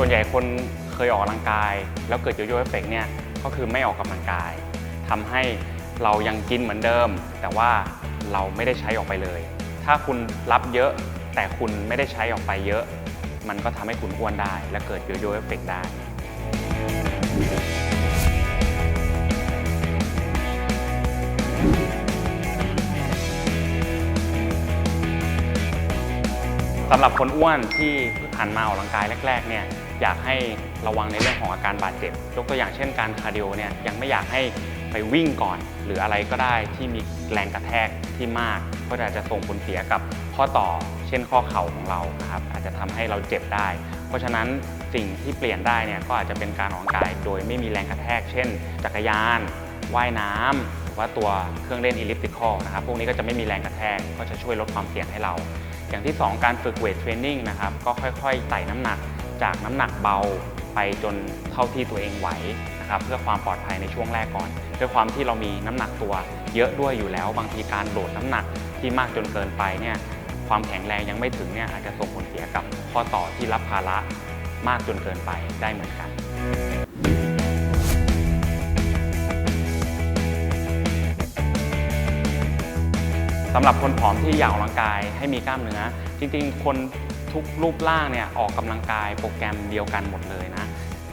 ่วนใหญ่คนเคยออกกำลังกาย แล้วเกิดโยโย่เอฟเฟกเนี่ยก็คือไม่ออกกำลังกายทำให้เรายังกินเหมือนเดิม แต่ว่าเราไม่ได้ใช้ออกไปเลย ถ้าคุณรับเยอะแต่คุณไม่ได้ใช้ออกไปเยอะ มันก็ทำให้คุณอ้วนได้ และเกิดโยโย่เอฟเฟกได้สำหรับคนอ้วนที่เพิ่งหันมาออกกำลังกายแรกๆเนี่ย อยากให้ระวังในเรื่องของอาการบาดเจ็บ ยกตัวอย่างเช่นการคาร์ดิโอเนี่ยยังไม่อยากให้ไปวิ่งก่อน หรืออะไรก็ได้ที่มีแรงกระแทกที่มาก ก็อาจจะส่งผลเสียกับข้อต่อ เช่นข้อเข่าของเราครับอาจจะทำให้เราเจ็บได้ เพราะฉะนั้นสิ่งที่เปลี่ยนได้เนี่ยก็อาจจะเป็นการออกกำลังกายโดยไม่มีแรงกระแทก เช่น จักรยานว่ายน้ำหรือว่าตัวเครื่องเล่นอิลิปติคอลนะครับพวกนี้ก็จะไม่มีแรงกระแทกก็จะช่วยลดความเสี่ยงให้เรา อย่างที่ 2 การฝึกเวทเทรนนิ่งนะครับก็ค่อยๆไต่น้ำหนัก จากน้ำหนักเบาไปจนเท่าที่ตัวเองไหวนะครับเพื่อความปลอดภัยในช่วงแรกก่อน ด้วยความที่เรามีน้ำหนักตัวเยอะด้วยอยู่แล้ว บางทีการโดดน้ำหนักที่มากจนเกินไปเนี่ยความแข็งแรงยังไม่ถึงเนี่ยอาจจะส่งผลเสียกับข้อต่อที่รับภาระมากจนเกินไปได้เหมือนกันสำหรับคนผอมที่อยากออกกำลังกายให้มีกล้ามเนื้อจริงๆ คน ทุกรูปร่างเนี่ยออกกำลังกายโปรแกรมเดียวกันหมดเลยนะ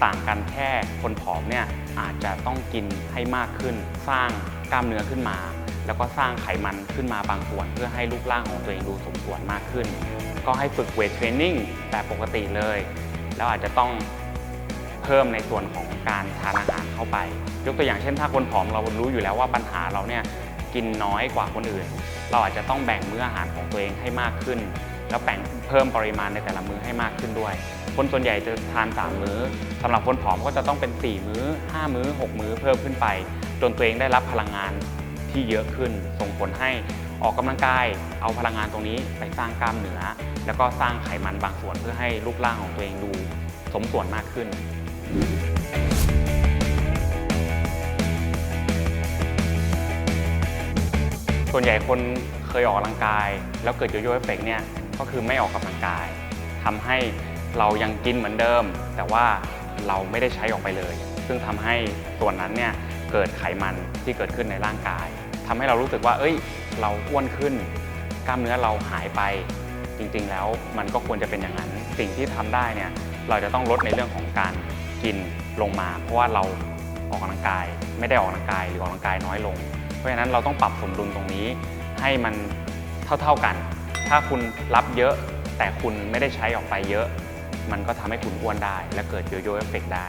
ต่างกันแค่คนผอมเนี่ยอาจจะต้องกินให้มากขึ้น สร้างกล้ามเนื้อขึ้นมา แล้วก็สร้างไขมันขึ้นมาบางส่วน เพื่อให้รูปร่างของตัวเองดูสมส่วนมากขึ้น ก็ให้ฝึกเวทเทรนนิ่งแบบปกติเลย แล้วอาจจะต้องเพิ่มในส่วนของการทานอาหารเข้าไป ยกตัวอย่างเช่นถ้าคนผอมเรารู้อยู่แล้วว่าปัญหาเราเนี่ยกินน้อยกว่าคนอื่น เราอาจจะต้องแบ่งมื้ออาหารของตัวเองให้มากขึ้น แล้วแบ่งเพิ่มปริมาณในแต่ละมื้อให้มากขึ้นด้วย คนส่วนใหญ่จะทาน 3 มื้อสำหรับคนผอมก็จะต้องเป็น 4 มื้อ 5 มื้อ 6 มื้อเพิ่มขึ้นไป จนตัวเองได้รับพลังงานที่เยอะขึ้น ส่งผลให้ออกกำลังกาย เอาพลังงานตรงนี้ไปสร้างกล้ามเนื้อ แล้วก็สร้างไขมันบางส่วนเพื่อให้รูปร่างของตัวเองดู สมส่วนมากขึ้นส่วนใหญ่คนเคยออกกำลังกาย แล้วเกิดโยโย่เอฟเฟกเนี่ย ก็คือไม่ออกกำลังกายทำให้เรายังกินเหมือนเดิม แต่ว่าเราไม่ได้ใช้ออกไปเลย ซึ่งทำให้ส่วนนั้นเนี่ยเกิดไขมันที่เกิดขึ้นในร่างกายทำให้เรารู้สึกว่า เอ้ย เราอ้วนขึ้น กล้ามเนื้อเราหายไปจริงๆ แล้วมันก็ควรจะเป็นอย่างนั้น สิ่งที่ทำได้เนี่ยเราจะต้องลดในเรื่องของการกินลงมา เพราะว่าเราออกกำลังกาย ไม่ได้ออกกำลังกายหรือออกกำลังกายน้อยลง เพราะฉะนั้นเราต้องปรับสมดุลตรงนี้ให้มันเท่า ๆกัน ถ้าคุณรับเยอะแต่คุณไม่ได้ใช้ออกไปเยอะ มันก็ทำให้คุณอ้วนได้ และเกิดโยโย่เอฟเฟกได้